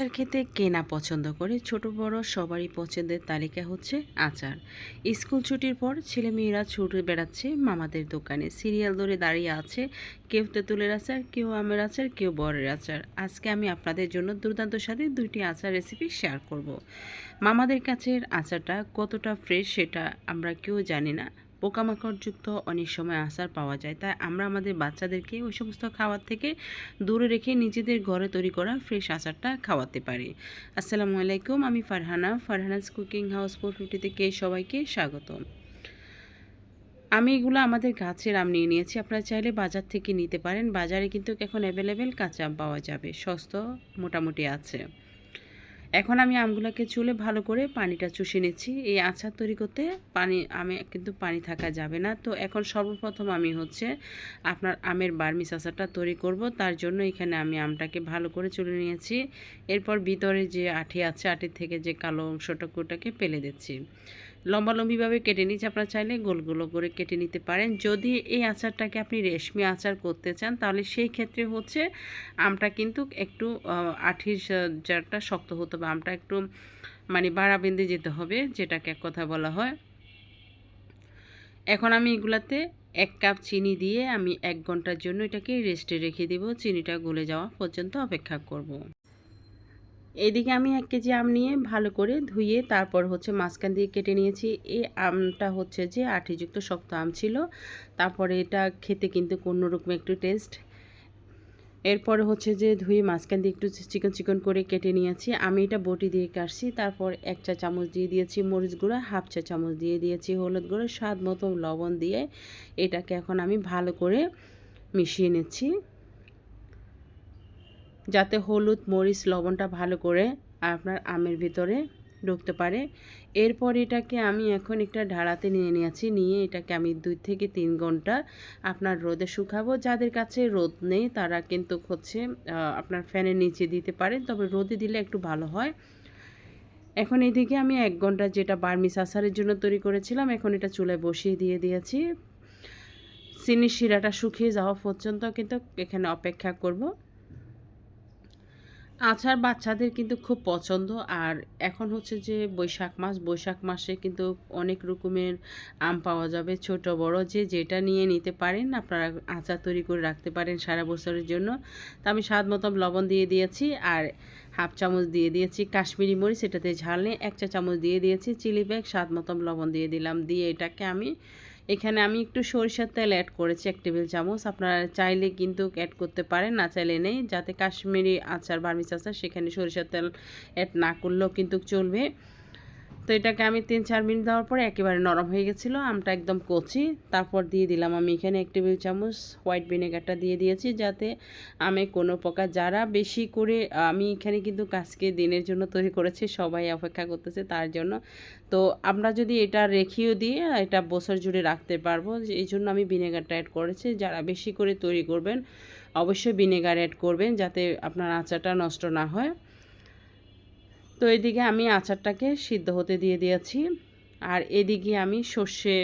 আচার খেতে কে না পছন্দ করে, ছোট, বড় সবারই পছন্দের তালিকা হচ্ছে আচার। স্কুল ছুটির পর ছেলেমেয়েরা ছুটে বেড়াচ্ছে মামাদের দোকানে। সিরিয়াল ধরে দাঁড়িয়ে আছে কেউ তেঁতুলের আচার, কেউ আমের আচার, কেউ বরের আচার। আজকে আমি আপনাদের জন্য দুর্দান্ত স্বাদে দুইটি আচার রেসিপি শেয়ার করব। মামাদের কাছের আচারটা কতটা ফ্রেশ সেটা আমরা কেউ জানি না। পোকামাকড়যুক্ত অনেক সময় আচার পাওয়া যায়। তাই আমরা আমাদের বাচ্চাদেরকে ওই সমস্ত খাবার থেকে দূরে রেখে নিজেদের ঘরে তৈরি করা ফ্রেশ আচারটা খাওয়াতে পারি। আসসালামু আলাইকুম, আমি Farhana. Farhana's cooking house four fifty থেকে সবাইকে স্বাগতম। আমি এগুলো আমাদের গাছের আম নিয়ে নিয়েছি। আপনারা চাইলে বাজার থেকে নিতে পারেন। বাজারে কিন্তু এখন অ্যাভেলেবেল কাঁচা আম পাওয়া যাবে। সস্ত মোটামুটি আছে। এখন আমি আমগুলোকে চুলে ভালো করে পানিটা চুষে নিচ্ছি। এই আচার তৈরি করতে পানি, আমে কিন্তু পানি থাকা যাবে না। তো এখন সর্বপ্রথম আমি হচ্ছে আপনার আমের বার্মিস আচারটা তৈরি করব। তার জন্য এখানে আমি আমটাকে ভালো করে চুলে নিয়েছি। এরপর ভিতরে যে আঠি আছে আঠির থেকে যে কালো অংশটা কুটাকে পেলে দিচ্ছি। লম্বালম্বিভাবে কেটে নিচ্ছি আপনারা চাইলে গোলগুলো করে কেটে নিতে পারেন। যদি এই আচারটাকে আপনি রেশমি আচার করতে চান, তাহলে সেই ক্ষেত্রে হচ্ছে আমটা কিন্তু একটু আঠির জারটা শক্ত হতে হবে। আমটা একটু মানে বাড়া বেঁধে যেতে হবে, যেটাকে এক কথা বলা হয়। এখন আমি এগুলাতে এক কাপ চিনি দিয়ে আমি এক ঘণ্টার জন্য এটাকে রেস্টে রেখে দেব। চিনিটা গলে যাওয়া পর্যন্ত অপেক্ষা করব। এইদিকে আমি এক কেজি আম নিয়ে ভালো করে ধুয়ে তারপর হচ্ছে মাঝখান দিয়ে কেটে নিয়েছি। এই আমটা হচ্ছে যে আঠিযুক্ত শক্ত আম ছিল। তারপরে এটা খেতে কিন্তু কোনোরকম একটু টেস্ট। এরপরে হচ্ছে যে ধুয়ে মাঝখান দিয়ে একটু চিকন চিকন করে কেটে নিয়েছি। আমি এটা বটি দিয়ে কাটছি। তারপর এক চা চামচ দিয়ে দিয়েছি মরিচ গুঁড়া, হাফ চা চামচ দিয়ে দিয়েছি হলুদ গুঁড়ো, স্বাদ মতো লবণ দিয়ে এটাকে এখন আমি ভালো করে মিশিয়ে নিচ্ছি। যাতে হলুদ, মরিচ, লবণটা ভালো করে আপনার আমের ভিতরে ঢুকতে পারে। এরপর এটাকে আমি এখন একটা ঢাড়াতে নিয়ে নিয়েছি। নিয়ে এটাকে আমি দুই থেকে তিন ঘণ্টা আপনার রোদে শুকাবো। যাদের কাছে রোদ নেই, তারা কিন্তু হচ্ছে আপনার ফ্যানের নিচে দিতে পারেন। তবে রোদে দিলে একটু ভালো হয়। এখন এদিকে আমি এক ঘণ্টা যেটা বার্মিস আসারের জন্য তৈরি করেছিলাম, এখন এটা চুলায় বসিয়ে দিয়ে দিয়েছি। চিনির শিরাটা শুকিয়ে যাওয়া পর্যন্ত কিন্তু এখানে অপেক্ষা করব। আচার বাচ্চাদের কিন্তু খুব পছন্দ। আর এখন হচ্ছে যে বৈশাখ মাস, বৈশাখ মাসে কিন্তু অনেক রকমের আম পাওয়া যাবে, ছোট, বড়, যে যেটা নিয়ে নিতে পারেন আপনারা আচার তৈরি করে রাখতে পারেন সারা বছরের জন্য। তা আমি স্বাদ মতো লবণ দিয়ে দিয়েছি আর হাফ চামচ দিয়ে দিয়েছি কাশ্মীরি মরিচ, এটাতে ঝাল নিয়ে এক চা চামচ দিয়ে দিয়েছি, চিলি ব্যাগ, স্বাদ মতন লবণ দিয়ে দিলাম। দিয়ে এটাকে আমি এখানে আমি একটু সরিষার তেল অ্যাড করেছি এক টেবিল চামচ। আপনারা চাইলে কিন্তু অ্যাড করতে পারেন, না চাইলে নেই। যাতে কাশ্মীরি আচার, বার্মিস আচার, সেখানে সরিষার তেল অ্যাড না করলেও কিন্তু চলবে। তো এটাকে আমি তিন, চার মিনিট দেওয়ার পরে একেবারে নরম হয়ে গেছিল। আমটা একদম কচি। তারপর দিয়ে দিলাম আমি এখানে এক টেবিল চামচ হোয়াইট ভিনেগারটা দিয়ে দিয়েছি যাতে আমি কোনো প্রকার যারা বেশি করে, আমি এখানে কিন্তু কাজকে দিনের জন্য তৈরি করেছি, সবাই অপেক্ষা করতেছে তার জন্য। তো আমরা যদি এটা রেখেও দিয়ে এটা বছর জুড়ে রাখতে পারব, এই জন্য আমি ভিনেগারটা অ্যাড করেছি। যারা বেশি করে তৈরি করবেন, অবশ্যই ভিনেগার অ্যাড করবেন যাতে আপনার আচারটা নষ্ট না হয়। তো এদিকে আমি আচারটাকে সিদ্ধ হতে দিয়ে দিয়েছি। আর এদিকে আমি সর্ষে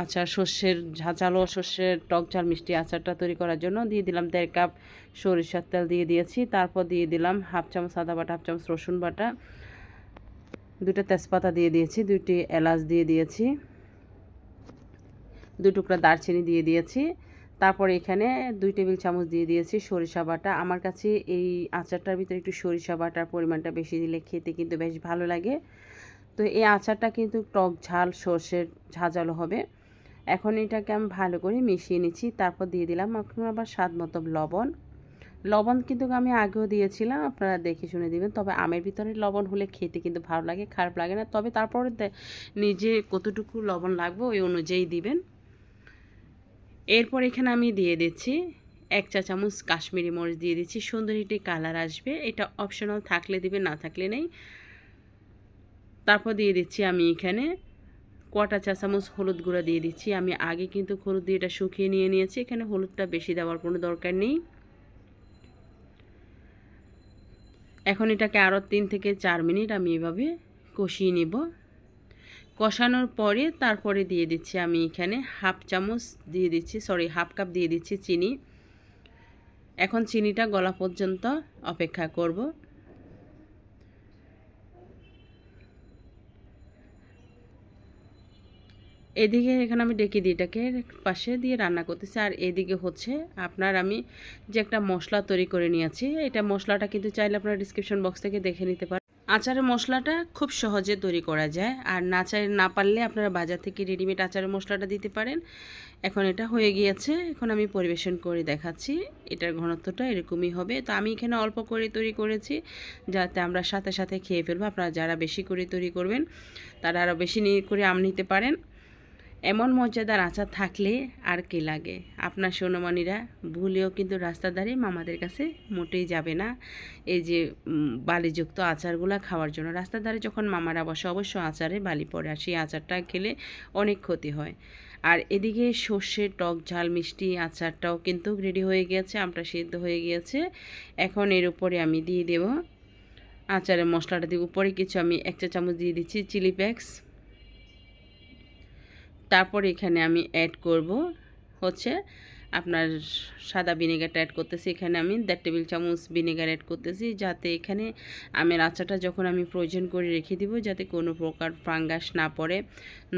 আচার, সর্ষের ঝাঁচালো সর্ষের টক ঝাল মিষ্টি আচারটা তৈরি করার জন্য দিয়ে দিলাম দেড় কাপ সরিষার তেল দিয়ে দিয়েছি। তারপর দিয়ে দিলাম হাফ চামচ সাদা বাটা, হাফ চামচ রসুন বাটা দুটো তেজপাতা দিয়ে দিয়েছি, দুইটি এলাচ দিয়ে দিয়েছি দু টুকরা দারচিনি দিয়ে দিয়েছি। তারপর এখানে দুই টেবিল চামচ দিয়ে দিয়েছি সরিষা বাটা। আমার কাছে এই আচারটার ভিতরে একটু সরিষা বাটার পরিমাণটা বেশি দিলে খেতে কিন্তু বেশ ভালো লাগে। তো এই আচারটা কিন্তু টক ঝাল, সর্ষের ঝাঁঝালো হবে। এখন এটাকে আমি ভালো করে মিশিয়ে নিচ্ছি। তারপর দিয়ে দিলাম এখন আবার স্বাদ মতো লবণ। লবণ কিন্তু আমি আগেও দিয়েছিলাম, আপনারা দেখে শুনে দিবেন। তবে আমের ভিতরে লবণ হলে খেতে কিন্তু ভালো লাগে, খারাপ লাগে না। তবে তারপরে নিজে কতটুকু লবণ লাগবে ওই অনুযায়ী দিবেন। এরপর এখানে আমি দিয়ে দিচ্ছি এক চা চামচ কাশ্মীরি মরিচ দিয়ে দিচ্ছি। সুন্দর একটি কালার আসবে। এটা অপশনাল থাকলে দিবে, না থাকলে নেই। তারপর দিয়ে দিচ্ছি আমি এখানে কটা চা চামচ হলুদ গুঁড়া দিয়ে দিচ্ছি। আমি আগে কিন্তু হলুদ দিয়ে এটা শুকিয়ে নিয়ে নিয়েছি। এখানে হলুদটা বেশি দেওয়ার কোনো দরকার নেই। এখন এটাকে আরও তিন থেকে চার মিনিট আমি এভাবে কষিয়ে নেব। কষানোর পরে তারপরে দিয়ে দিচ্ছি আমি এখানে হাফ চামচ দিয়ে দিচ্ছি সরি হাফ কাপ দিয়ে দিচ্ছি চিনি। এখন চিনিটা গলা পর্যন্ত অপেক্ষা করব। এদিকে এখানে আমি ডেকে দিই এটাকে পাশে দিয়ে রান্না করতেছি। আর এদিকে হচ্ছে আপনার আমি যে একটা মশলা তৈরি করে নিয়েছি, এটা মশলাটা কিন্তু চাইলে আপনার ডিসক্রিপশন বক্স থেকে দেখে নিতে পারেন। আচারের মশলাটা খুব সহজে তৈরি করা যায়। আর না চাই, না পারলে আপনারা বাজার থেকে রেডিমেড আচারের মশলাটা দিতে পারেন। এখন এটা হয়ে গিয়েছে। এখন আমি পরিবেশন করে দেখাচ্ছি। এটার ঘনত্বটা এরকমই হবে। তো আমি এখানে অল্প করে তৈরি করেছি যাতে আমরা সাথে সাথে খেয়ে ফেলব। আপনারা যারা বেশি করে তৈরি করবেন, তারা আরও বেশি নিয়ে করে আম নিতে পারেন। এমন মর্যাদার আচার থাকলে আর কি লাগে? আপনার সোনমানিরা ভুলেও কিন্তু রাস্তার ধারে মামাদের কাছে মোটেই যাবে না। এই যে বালিযুক্ত আচারগুলো খাওয়ার জন্য রাস্তার ধারে যখন মামারা বসে অবশ্য আচারে বালি পড়ে আর সেই আচারটা খেলে অনেক ক্ষতি হয়। আর এদিকে সর্ষে, টক, ঝাল, মিষ্টি আচারটাও কিন্তু রেডি হয়ে গিয়েছে, আমটা সিদ্ধ হয়ে গিয়েছে। এখন এর উপরে আমি দিয়ে দেব আচারের মশলাটা দিয়ে। উপরে কিছু আমি এক চা চামচ দিয়ে দিচ্ছি চিলি ফ্লেক্স। তারপর এখানে আমি অ্যাড করব হচ্ছে আপনার সাদা ভিনেগারটা অ্যাড করতেছি। এখানে আমি দেড় টেবিল চামচ ভিনেগার অ্যাড করতেছি যাতে এখানে আমের আচারটা যখন আমি প্রয়োজন করে রেখে দিব যাতে কোনো প্রকার ফাঙ্গাস না পড়ে,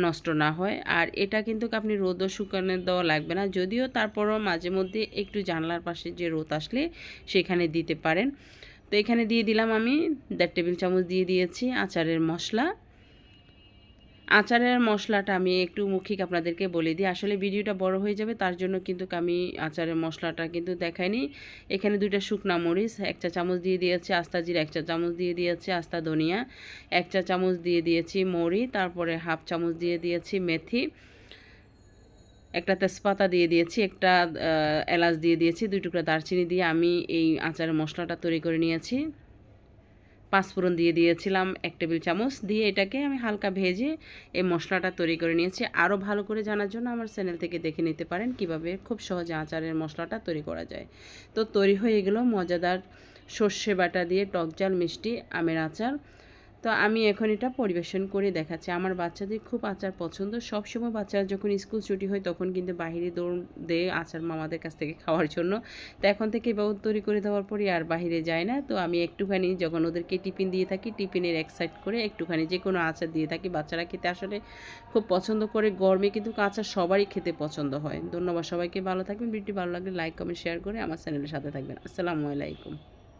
নষ্ট না হয়। আর এটা কিন্তু আপনি রোদও শুকানো দেওয়া লাগবে না। যদিও তারপরও মাঝে মধ্যে একটু জানলার পাশে যে রোদ আসলে সেখানে দিতে পারেন। তো এখানে দিয়ে দিলাম আমি দেড় টেবিল চামচ দিয়ে দিয়েছি আচারের মশলা। আচারের মশলাটা আমি একটু মুখিক আপনাদেরকে বলে দিই। আসলে ভিডিওটা বড় হয়ে যাবে, তার জন্য কিন্তু আমি আচারের মশলাটা কিন্তু দেখাইনি। এখানে দুইটা শুকনা মরিচ, এক চা চামচ দিয়ে দিয়েছি আস্তা জিরা, এক চা চামচ দিয়ে দিয়েছি আস্তা ধনিয়া, এক চা চামচ দিয়ে দিয়েছি মরি, তারপরে হাফ চামচ দিয়ে দিয়েছি মেথি, একটা তেজপাতা দিয়ে দিয়েছি, একটা এলাচ দিয়ে দিয়েছি, দুই টুকরা দারচিনি দিয়ে আমি এই আচারের মশলাটা তৈরি করে নিয়েছি। পাঁচফোড়ন দিয়ে দিয়েছিলাম, এক টেবিল চামচ দিয়ে এটাকে আমি হালকা ভেজে এই মশলাটা তৈরি করে নিয়েছি। আরও ভালো করে জানার জন্য আমার চ্যানেল থেকে দেখে নিতে পারেন কীভাবে খুব সহজে আচারের মশলাটা তৈরি করা যায়। তো তৈরি হয়ে গেল মজাদার সর্ষে বাটা দিয়ে টক জাল মিষ্টি আমের আচার। তো আমি এখন এটা পরিবেশন করে দেখাচ্ছি। আমার বাচ্চাদের খুব আচার পছন্দ। সবসময় বাচ্চারা যখন স্কুল ছুটি হয় তখন কিন্তু বাইরে দৌড় দেয় আচার মামাদের কাছ থেকে খাওয়ার জন্য। তো এখন থেকে এবার তৈরি করে দেওয়ার পরই আর বাইরে যায় না। তো আমি একটুখানি যখন ওদেরকে টিফিন দিয়ে থাকি, টিফিনের এক সাইড করে একটুখানি যে কোনো আচার দিয়ে থাকি। বাচ্চারা খেতে আসলে খুব পছন্দ করে। গরমে কিন্তু আচার সবারই খেতে পছন্দ হয়। ধন্যবাদ সবাইকে। ভালো থাকবেন। ভিডিওটি ভালো লাগলে লাইক কমেন্ট শেয়ার করে আমার চ্যানেলের সাথে থাকবেন। আসসালামু আলাইকুম।